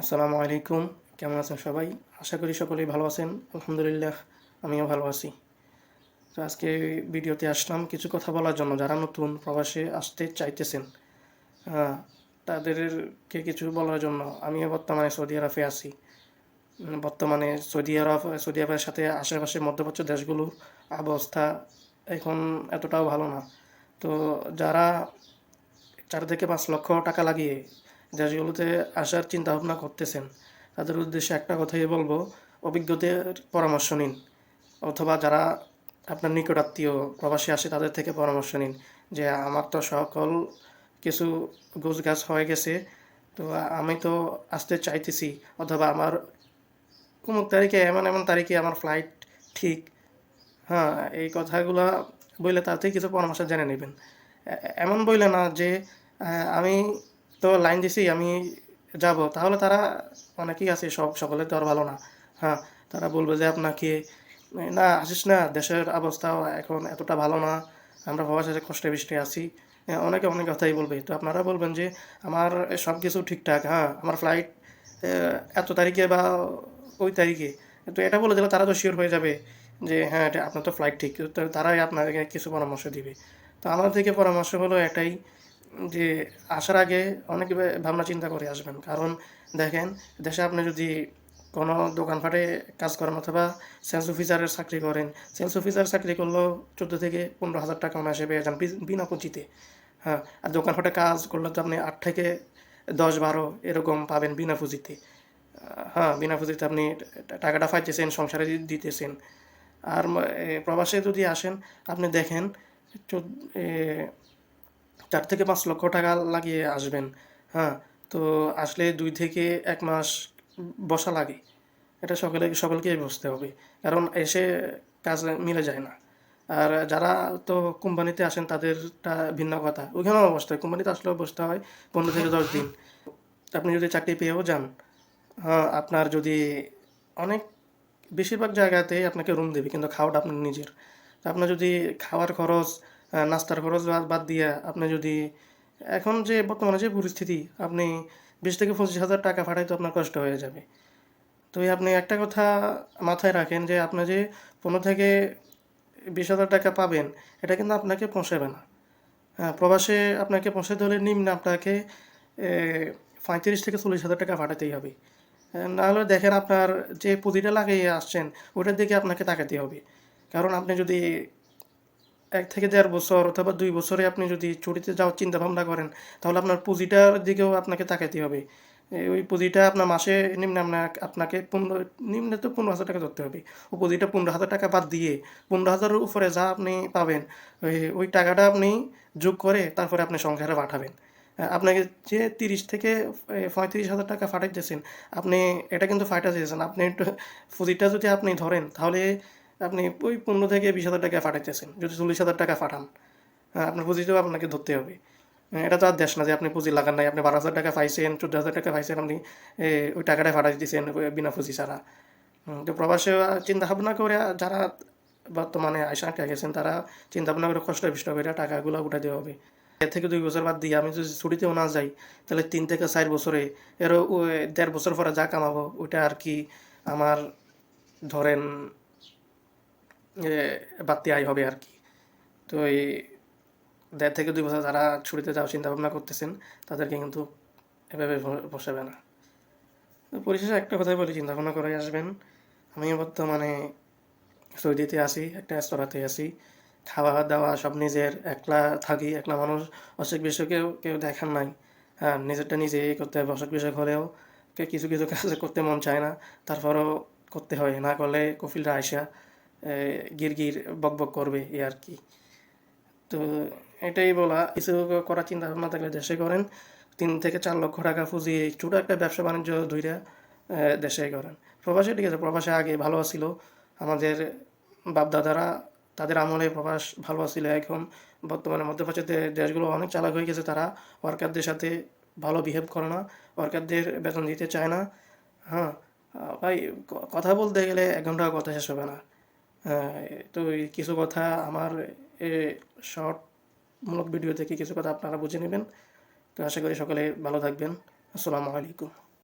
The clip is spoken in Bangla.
আসসালামু আলাইকুম। কেমন আছেন সবাই? আশা করি সকলেই ভালো আছেন। আলহামদুলিল্লাহ, আমিও ভালো আছি। তো আজকে ভিডিওতে আসলাম কিছু কথা বলার জন্য। যারা নতুন প্রবাসে আসতে চাইতেছেন তাদেরকে কিছু বলার জন্য? আমিও বর্তমানে সৌদি আরবে আছি। বর্তমানে সৌদি আরব, সৌদি আরবের সাথে আশেপাশে মধ্যপ্রাচ্য দেশগুলোর অবস্থা এখন এতটাও ভালো না। তো যারা চার থেকে পাঁচ লক্ষ টাকা লাগিয়ে দেশগুলোতে আসার চিন্তা ভাবনা করতেছেন। তাদের উদ্দেশ্যে একটা কথাই বলব, অভিজ্ঞদের পরামর্শ নিন, অথবা যারা আপনার নিকটাত্মীয় প্রবাসী আসে তাদের থেকে পরামর্শ নিন যে আমার তো সকল কিছু গোছ গাছ হয়ে গেছে, তো আমি তো আসতে চাইতেছি, অথবা আমার অমুক তারিখে, এমন এমন তারিখে আমার ফ্লাইট ঠিক। হ্যাঁ এই কথাগুলো বললে তাতে কিছু পরামর্শ জেনে নেবেন। এমন বললে না যে আমি তো লাইন দিছি আমি যাব। তাহলে তারা অনেকেই আছে সব সকলে তো আর ভালো না। হ্যাঁ তারা বলবে যে আপনাকে না আসিস না দেশের অবস্থাও এখন এতটা ভালো না আমরা প্রবাসে কষ্টে বৃষ্টি আছি। হ্যাঁ, অনেকে অনেক কথাই বলবে। তো আপনারা বলবেন যে আমার সব কিছু ঠিকঠাক হ্যাঁ আমার ফ্লাইট এত তারিখে বা ওই তারিখে। তো এটা বলে দিলে তারা তো শিওর হয়ে যাবে যে হ্যাঁ এটা আপনার তো ফ্লাইট ঠিক। তারাই আপনাকে কিছু পরামর্শ দিবে। তো আমার থেকে পরামর্শ হলো এটাই যে আসার আগে অনেক ভাবনা চিন্তা করে আসবেন। কারণ দেখেন, দেশে আপনি যদি কোনো দোকানপাটে কাজ করেন অথবা সেলস অফিসারের চাকরি করেন সেলস অফিসার চাকরি করলেও চোদ্দ থেকে পনেরো হাজার টাকা মাসে পেয়ে যান বিনা পুঁজিতে। হ্যাঁ আর দোকানপাটে কাজ করলে তো আপনি আট থেকে দশ, বারো এরকম পাবেন বিনা পুঁজিতে। হ্যাঁ বিনা পুঁজিতে আপনি টাকাটা পাইতেছেন, সংসারে দিতেছেন। আর প্রবাসে যদি আসেন, আপনি দেখেন চার থেকে পাঁচ লক্ষ টাকা লাগিয়ে আসবেন হ্যাঁ। তো আসলে দুই থেকে এক মাস বসা লাগে, এটা সকলে, সকলকেই বুঝতে হবে, কারণ এসে কাজ মিলে যায় না। আর যারা তো কোম্পানিতে আসেন, তাদেরটা ভিন্ন কথা। ওইখানেও বসতে হয়, কোম্পানিতে আসলেও বসতে হয় পনেরো থেকে দশ দিন। আপনি যদি চাকরি পেয়েও যান হ্যাঁ আপনার যদি অনেক, বেশিরভাগ জায়গাতে আপনাকে রুম দেবে, কিন্তু খাওয়াটা আপনার নিজের। আপনার যদি খাওয়ার খরচ নাস্তার খরচ বাদ দিয়ে আপনি যদি এখন যে বর্তমানে যে পরিস্থিতি, আপনি বিশ থেকে পঁচিশ হাজার টাকা পাঠাইতে আপনার কষ্ট হয়ে যাবে। তো আপনি একটা কথা মাথায় রাখেন যে আপনি যে পনেরো থেকে বিশ হাজার টাকা পাবেন, এটা কিন্তু আপনাকে পৌঁছাবে না। হ্যাঁ প্রবাসে আপনাকে পৌঁছাতে হলে নিম্ন আপনাকে পঁয়ত্রিশ থেকে চল্লিশ হাজার টাকা পাঠাতেই হবে। নাহলে দেখেন আপনার যে পুঁজিটা লাগিয়ে আসছেন, ওটার দিকে আপনাকে তাকাতে হবে। কারণ আপনি যদি এক থেকে দেড় বছর অথবা দুই বছরে আপনি যদি ছুটিতে যাওয়ার চিন্তা ভাবনা করেন, তাহলে আপনার পুঁজিটার দিকেও আপনাকে তাকাতে হবে। ওই পুঁজিটা আপনার মাসে নিম্নে আপনার আপনাকে পনেরো, নিম্নে তো পনেরো হাজার টাকা ধরতে হবে। ও পুঁজিটা পনেরো হাজার টাকা বাদ দিয়ে পনেরো হাজারের উপরে যা আপনি পাবেন, ওই টাকাটা আপনি যোগ করে তারপরে আপনি সংসারে পাঠাবেন। আপনাকে যে তিরিশ থেকে পঁয়ত্রিশ হাজার টাকা ফাটাইতেছেন আপনি, এটা কিন্তু ফাটা দিয়েছেন। আপনি পুঁজিটা যদি আপনি ধরেন, তাহলে আপনি ওই পনেরো থেকে বিশ হাজার টাকা ফাটাইতেছেন যদি চল্লিশ হাজার টাকা ফাটান হ্যাঁ, আপনার পুঁজিটাও আপনাকে ধরতে হবে। হ্যাঁ, এটা তো আর দেশ না যে আপনি পুঁজি লাগান নাই আপনি বারো হাজার টাকা পাইছেন চোদ্দ হাজার টাকা পাইছেন আপনি ওই টাকাটা ফাটাই দিয়েছেন বিনা পুঁজি ছাড়া। তো প্রবাসে চিন্তা ভাবনা করে যারা বর্তমানে আয়সা আটকে গেছেন তারা চিন্তা ভাবনা করে কষ্ট বিষ্ট করে টাকাগুলো উঠে দেওয়া হবে। এর থেকে দুই বছর বাদ দিয়ে আমি যদি ছুটিতেও না যাই তাহলে তিন থেকে চার বছরে এরও দেড় বছর পরে যা কামাবো ওইটা আর কি আমার ধরেন বাড়তি আয় হবে আর কি। তো এই দেড় থেকে দুই বছর যারা ছুটিতে যাওয়ার চিন্তা ভাবনা করতেছেন, তাদেরকে কিন্তু এভাবে বসাবে না। পরিশেষে একটা কথাই বলি চিন্তা ভাবনা করে আসবেন। আমি বর্তমানে সৌদিতে আসি একটা রেস্তোরাঁতে আসি খাওয়া দাওয়া সব নিজের, একলা থাকি, একলা মানুষ, অসুখ বিসুখ কেউ দেখার নাই। হ্যাঁ নিজেরটা নিজে করতে হবে, অসুখ বিসুখ হলেও কিছু কিছু কাজ করতে মন চায় না। তারপরেও করতে হয়, না করলে কফিলরা আইসা গির গির বক বক করবে এই আর কি। তো এটাই বলা, কিছু করার চিন্তা ভাবনা থাকলে দেশে করেন। তিন থেকে চার লক্ষ টাকা পুঁজি, ছোটো একটা ব্যবসা বাণিজ্য ধইরা দেশে করেন। প্রবাসে ঠিক আছে, প্রবাসে আগে ভালো ছিল আমাদের বাপদাদারা, তাদের আমলে প্রবাস ভালো ছিল এখন বর্তমানে মধ্যপ্রাচ্যের দেশগুলো অনেক চালাক হয়ে গেছে তারা। ওয়ার্কারদের সাথে ভালো বিহেভ করে না। ওয়ার্কারদের বেতন দিতে চায় না। হ্যাঁ ভাই কথা বলতে গেলে এক ঘণ্টা কথা শেষ হবে না। তো কিছু কথা আমার শর্ট মূলক ভিডিও থেকে কিছু কথা আপনারা বুঝে নেবেন। তো আশা করি সকলে ভালো থাকবেন। আসসালামু আলাইকুম।